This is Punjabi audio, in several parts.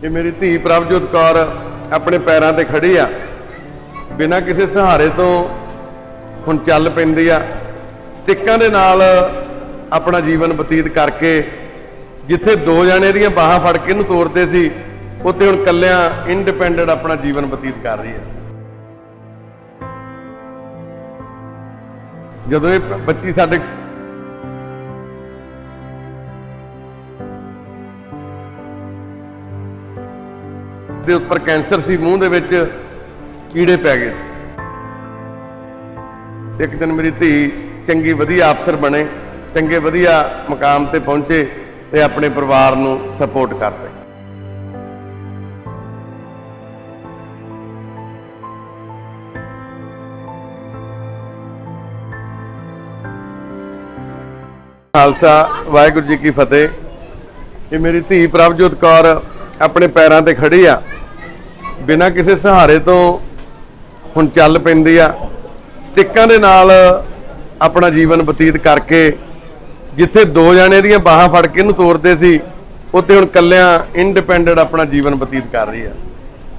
ਕਿ ਮੇਰੀ ਧੀ ਪ੍ਰਭਜੋਤ ਕੌਰ ਆਪਣੇ ਪੈਰਾਂ ਤੇ ਖੜੀ ਆ। ਬਿਨਾਂ ਕਿਸੇ ਸਹਾਰੇ ਤੋਂ ਹੁਣ ਚੱਲ ਪੈਂਦੀ ਆ। ਸਟਿੱਕਾਂ ਦੇ ਨਾਲ ਆਪਣਾ ਜੀਵਨ ਬਤੀਤ ਕਰਕੇ ਜਿੱਥੇ ਦੋ ਜਣੇ ਦੀਆਂ ਬਾਹਾਂ ਫੜ ਕੇ ਇਹਨੂੰ ਤੋਰਦੇ ਸੀ, ਉੱਥੇ ਹੁਣ ਕੱਲਿਆਂ ਇੰਡੀਪੈਂਡੈਂਟ ਆਪਣਾ ਜੀਵਨ ਬਤੀਤ ਕਰ ਰਹੀ ਹੈ ਜਦੋਂ ਇਹ ਬੱਚੀ ਸਾਡੇ ਦੇ ਉੱਪਰ ਕੈਂਸਰ ਸੀ, ਮੂੰਹ ਦੇ ਵਿੱਚ ਕੀੜੇ ਪੈ ਗਏ। ਇੱਕ ਦਿਨ ਮੇਰੀ ਧੀ ਚੰਗੀ ਵਧੀਆ ਅਫਸਰ ਬਣੇ, ਚੰਗੇ ਵਧੀਆ ਮਕਾਮ ਤੇ ਪਹੁੰਚੇ ਤੇ ਆਪਣੇ ਪਰਿਵਾਰ ਨੂੰ ਸਪੋਰਟ ਕਰ ਸਕੇ। ਖਾਲਸਾ, ਵਾਹਿਗੁਰੂ ਜੀ ਕੀ ਫਤਿਹ। ਇਹ ਮੇਰੀ ਧੀ ਪ੍ਰਭਜੋਤ ਕੌਰ ਆਪਣੇ ਪੈਰਾਂ ਤੇ ਖੜੀ ਆ। ਬਿਨਾਂ ਕਿਸੇ ਸਹਾਰੇ ਤੋਂ ਹੁਣ ਚੱਲ ਪੈਂਦੀ ਆ। ਸਟਿੱਕਾਂ ਦੇ ਨਾਲ ਆਪਣਾ ਜੀਵਨ ਬਤੀਤ ਕਰਕੇ ਜਿੱਥੇ ਦੋ ਜਣੇ ਦੀਆਂ ਬਾਹਾਂ ਫੜ ਕੇ ਇਹਨੂੰ ਤੋਰਦੇ ਸੀ, ਉੱਥੇ ਹੁਣ ਕੱਲਿਆਂ ਇੰਡੀਪੈਂਡੈਂਟ ਆਪਣਾ ਜੀਵਨ ਬਤੀਤ ਕਰ ਰਹੀ ਆ।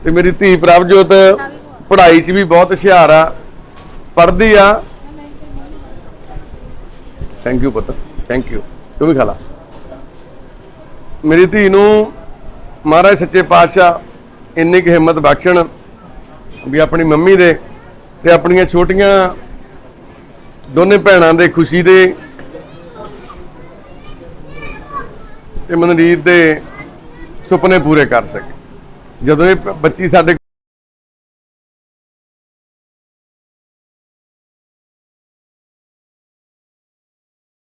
ਤੇ ਮੇਰੀ ਧੀ ਪ੍ਰਭਜੋਤ ਪੜ੍ਹਾਈ 'ਚ ਵੀ ਬਹੁਤ ਹੁਸ਼ਿਆਰ ਆ, ਪੜ੍ਹਦੀ ਆ। ਥੈਂਕ ਯੂ ਪੁੱਤ ਥੈਂਕ ਯੂ ਤੂੰ ਵੀ ਖਾ ਲਾ। ਮੇਰੀ ਧੀ ਨੂੰ ਮਹਾਰਾਜ ਸੱਚੇ ਪਾਤਸ਼ਾਹ ਇੰਨੀ ਕੁ ਹਿੰਮਤ ਬਖਸ਼ਣ ਵੀ ਆਪਣੀ ਮੰਮੀ ਦੇ ਤੇ ਆਪਣੀਆਂ ਛੋਟੀਆਂ ਦੋਨੇ ਭੈਣਾਂ ਦੇ ਖੁਸ਼ੀ ਦੇ ਤੇ ਮਨਰੀਤ ਦੇ ਸੁਪਨੇ ਪੂਰੇ ਕਰ ਸਕੇ। ਜਦੋਂ ਇਹ ਬੱਚੀ ਸਾਡੇ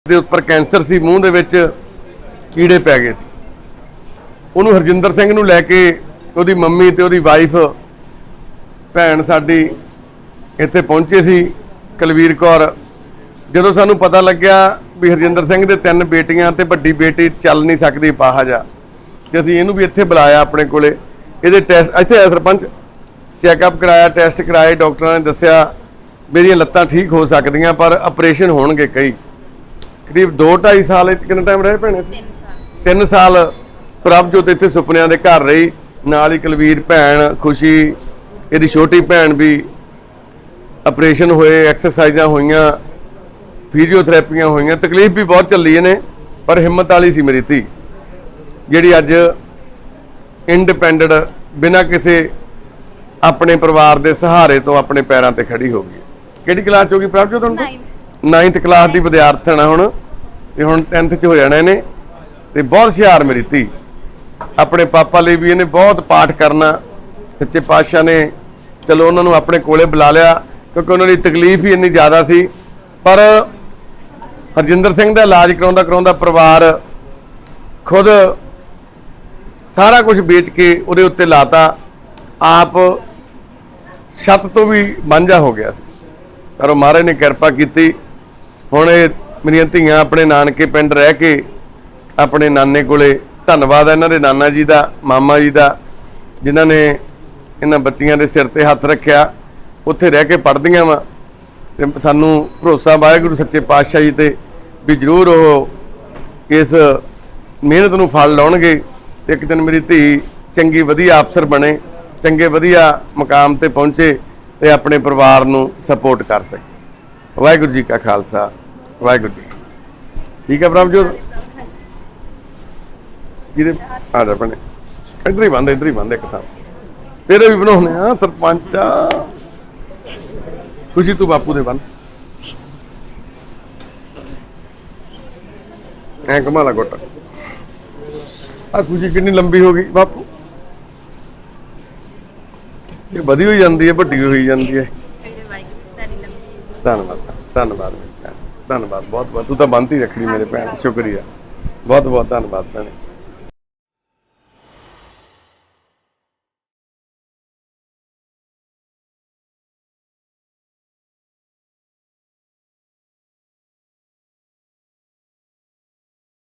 ਦੇ ਉੱਪਰ ਕੈਂਸਰ ਸੀ, ਮੂੰਹ ਦੇ ਵਿੱਚ ਕੀੜੇ ਪੈ ਗਏ ਸੀ। ਉਹਨੂੰ ਹਰਜਿੰਦਰ ਸਿੰਘ ਨੂੰ ਲੈ ਕੇ ਉਹਦੀ ਮੰਮੀ ਤੇ ਉਹਦੀ ਵਾਈਫ ਭੈਣ ਸਾਡੀ ਇੱਥੇ ਪਹੁੰਚੇ ਸੀ ਕੁਲਵੀਰ ਕੌਰ। ਜਦੋਂ ਸਾਨੂੰ ਪਤਾ ਲੱਗਿਆ ਵੀ ਹਰਜਿੰਦਰ ਸਿੰਘ ਦੇ ਤਿੰਨ ਬੇਟੀਆਂ ਤੇ ਵੱਡੀ ਬੇਟੀ ਚੱਲ ਨਹੀਂ ਸਕਦੀ ਬਾਹਰ ਜਾ ਤੇ ਅਸੀਂ ਇਹਨੂੰ ਵੀ ਇੱਥੇ ਬੁਲਾਇਆ ਆਪਣੇ ਕੋਲੇ। ਇਹਦੇ ਟੈਸਟ ਇੱਥੇ ਆਇਆ ਸਰਪੰਚ ਚੈੱਕਅਪ ਕਰਾਇਆ ਟੈਸਟ ਕਰਾਏ ਡਾਕਟਰਾਂ ਨੇ ਦੱਸਿਆ ਮੇਰੀਆਂ ਲੱਤਾਂ ਠੀਕ ਹੋ ਸਕਦੀਆਂ ਪਰ ਆਪਰੇਸ਼ਨ ਹੋਣਗੇ ਕਈ। ਕਰੀਬ 2 2.5 ਸਾਲ ਕਿੰਨਾ ਟਾਈਮ ਰਹੇ ਭੈਣੇ? 3 ਸਾਲ ਪ੍ਰਭਜੋਤ ਇੱਥੇ ਸੁਪਨਿਆਂ ਦੇ ਘਰ ਰਹੀ। ਨਾਲ ਹੀ ਕੁਲਵੀਰ ਭੈਣ ਖੁਸ਼ੀ ਇਹਦੀ ਛੋਟੀ ਭੈਣ ਵੀ ਆਪਰੇਸ਼ਨ ਹੋਏ ਐਕਸਰਸਾਈਜ਼ਾਂ ਹੋਈਆਂ ਫਿਜ਼ੀਓਥੈਰੇਪੀਆਂ ਹੋਈਆਂ ਤਕਲੀਫ ਵੀ ਬਹੁਤ ਚੱਲੀ ਇਹਨੇ ਪਰ ਹਿੰਮਤ ਵਾਲੀ ਸੀ ਮੇਰੀ ਧੀ ਜਿਹੜੀ ਅੱਜ ਇੰਡੀਪੈਂਡੈਂਟ ਬਿਨਾਂ ਕਿਸੇ ਆਪਣੇ ਪਰਿਵਾਰ ਦੇ ਸਹਾਰੇ ਤੋਂ ਆਪਣੇ ਪੈਰਾਂ ਤੇ ਖੜੀ ਹੋ ਗਈ ਕਿਹੜੀ ਕਲਾਸ ਚ ਹੋ ਗਈ ਪ੍ਰਭਜੋਤ ਹੁਣ 9th ਕਲਾਸ ਦੀ ਵਿਦਿਆਰਥਣ ਆ ਹੁਣ ਤੇ ਹੁਣ 10th ਚ ਹੋ ਜਾਣਾ ਇਹਨੇ ਤੇ ਬਹੁਤ ਹੁਸ਼ਿਆਰ ਮੇਰੀ ਧੀ। ਆਪਣੇ ਪਾਪਾ ਲਈ ਵੀ ਇਹਨੇ ਬਹੁਤ ਪਾਠ ਕਰਨਾ। ਸੱਚੇ ਪਾਤਸ਼ਾਹ ਨੇ ਚਲੋ ਉਹਨਾਂ ਨੂੰ ਆਪਣੇ ਕੋਲੇ ਬੁਲਾ ਲਿਆ, ਕਿਉਂਕਿ ਉਹਨਾਂ ਦੀ ਤਕਲੀਫ ਹੀ ਇੰਨੀ ਜ਼ਿਆਦਾ ਸੀ। ਪਰ ਹਰਜਿੰਦਰ ਸਿੰਘ ਦਾ ਇਲਾਜ ਕਰਾਉਂਦਾ ਕਰਾਉਂਦਾ ਪਰਿਵਾਰ ਖੁਦ ਸਾਰਾ ਕੁਝ ਵੇਚ ਕੇ ਉਹਦੇ ਉੱਤੇ ਲਾਤਾ। ਆਪ ਛੱਤ ਤੋਂ ਵੀ ਵਾਂਝਾ ਹੋ ਗਿਆ। ਪਰ ਉਹ ਮਹਾਰਾਜ ਨੇ ਕਿਰਪਾ ਕੀਤੀ। ਹੁਣ ਇਹ ਮੇਰੀਆਂ ਧੀਆਂ ਆਪਣੇ ਨਾਨਕੇ ਪਿੰਡ ਰਹਿ ਕੇ ਆਪਣੇ ਨਾਨੇ ਕੋਲੇ ਧੰਨਵਾਦ ਹੈ ਇਹਨਾਂ ਦੇ ਨਾਨਾ ਜੀ ਦਾ, ਮਾਮਾ ਜੀ ਦਾ, ਜਿਨ੍ਹਾਂ ਨੇ ਇਹਨਾਂ ਬੱਚੀਆਂ ਦੇ ਸਿਰ ਤੇ ਹੱਥ ਰੱਖਿਆ। ਉੱਥੇ ਰਹਿ ਕੇ ਪੜ੍ਹਦੀਆਂ ਵਾ ਤੇ ਸਾਨੂੰ ਭਰੋਸਾ ਵਾਹਿਗੁਰੂ ਸੱਚੇ ਪਾਤਸ਼ਾਹ ਜੀ ਤੇ ਵੀ ਜ਼ਰੂਰ ਉਹ ਇਸ ਮਿਹਨਤ ਨੂੰ ਫਲ ਲਾਉਣਗੇ। ਇੱਕ ਦਿਨ ਮੇਰੀ ਧੀ ਚੰਗੀ ਵਧੀਆ ਅਫਸਰ ਬਣੇ, ਚੰਗੇ ਵਧੀਆ ਮਕਾਮ ਤੇ ਪਹੁੰਚੇ ਤੇ ਆਪਣੇ ਪਰਿਵਾਰ ਨੂੰ ਸਪੋਰਟ ਕਰ ਸਕੇ। ਵਾਹਿਗੁਰੂ ਜੀ ਕਾ ਖਾਲਸਾ, ਵਾਹਿਗੁਰੂ ਜੀ ਠੀਕ ਹੈ ਪ੍ਰਭਜੋਤ ਜਿਹਦੇ ਆ ਜਾ ਭੈਣੇ। ਇੱਧਰ ਹੀ ਬੰਦ ਇੱਧਰ ਹੀ ਬੰਦ ਇੱਕ ਥਾਂ। ਤੇਰੇ ਵੀ ਬਣਾਉਣੇ ਆ ਸਰਪੰਚ ਆ। ਖੁਸ਼ੀ, ਤੂੰ ਬਾਪੂ ਦੇ ਬੰਨ ਐ ਕਮਾਲਾ ਗੋਟਾ। ਆ ਖੁਸ਼ੀ ਕਿੰਨੀ ਲੰਬੀ ਹੋ ਗਈ, ਬਾਪੂ। ਇਹ ਵਧੀ ਹੋਈ ਜਾਂਦੀ ਹੈ, ਵੱਡੀ ਹੋਈ ਜਾਂਦੀ ਹੈ। ਧੰਨਵਾਦ ਧੰਨਵਾਦ ਧੰਨਵਾਦ ਬਹੁਤ ਬਹੁਤ ਤੂੰ ਤਾਂ ਬੰਦ ਹੀ ਰੱਖਣੀ ਮੇਰੇ ਭੈਣ, ਸ਼ੁਕਰੀਆ। ਬਹੁਤ ਬਹੁਤ ਧੰਨਵਾਦ ਭੈਣੇ।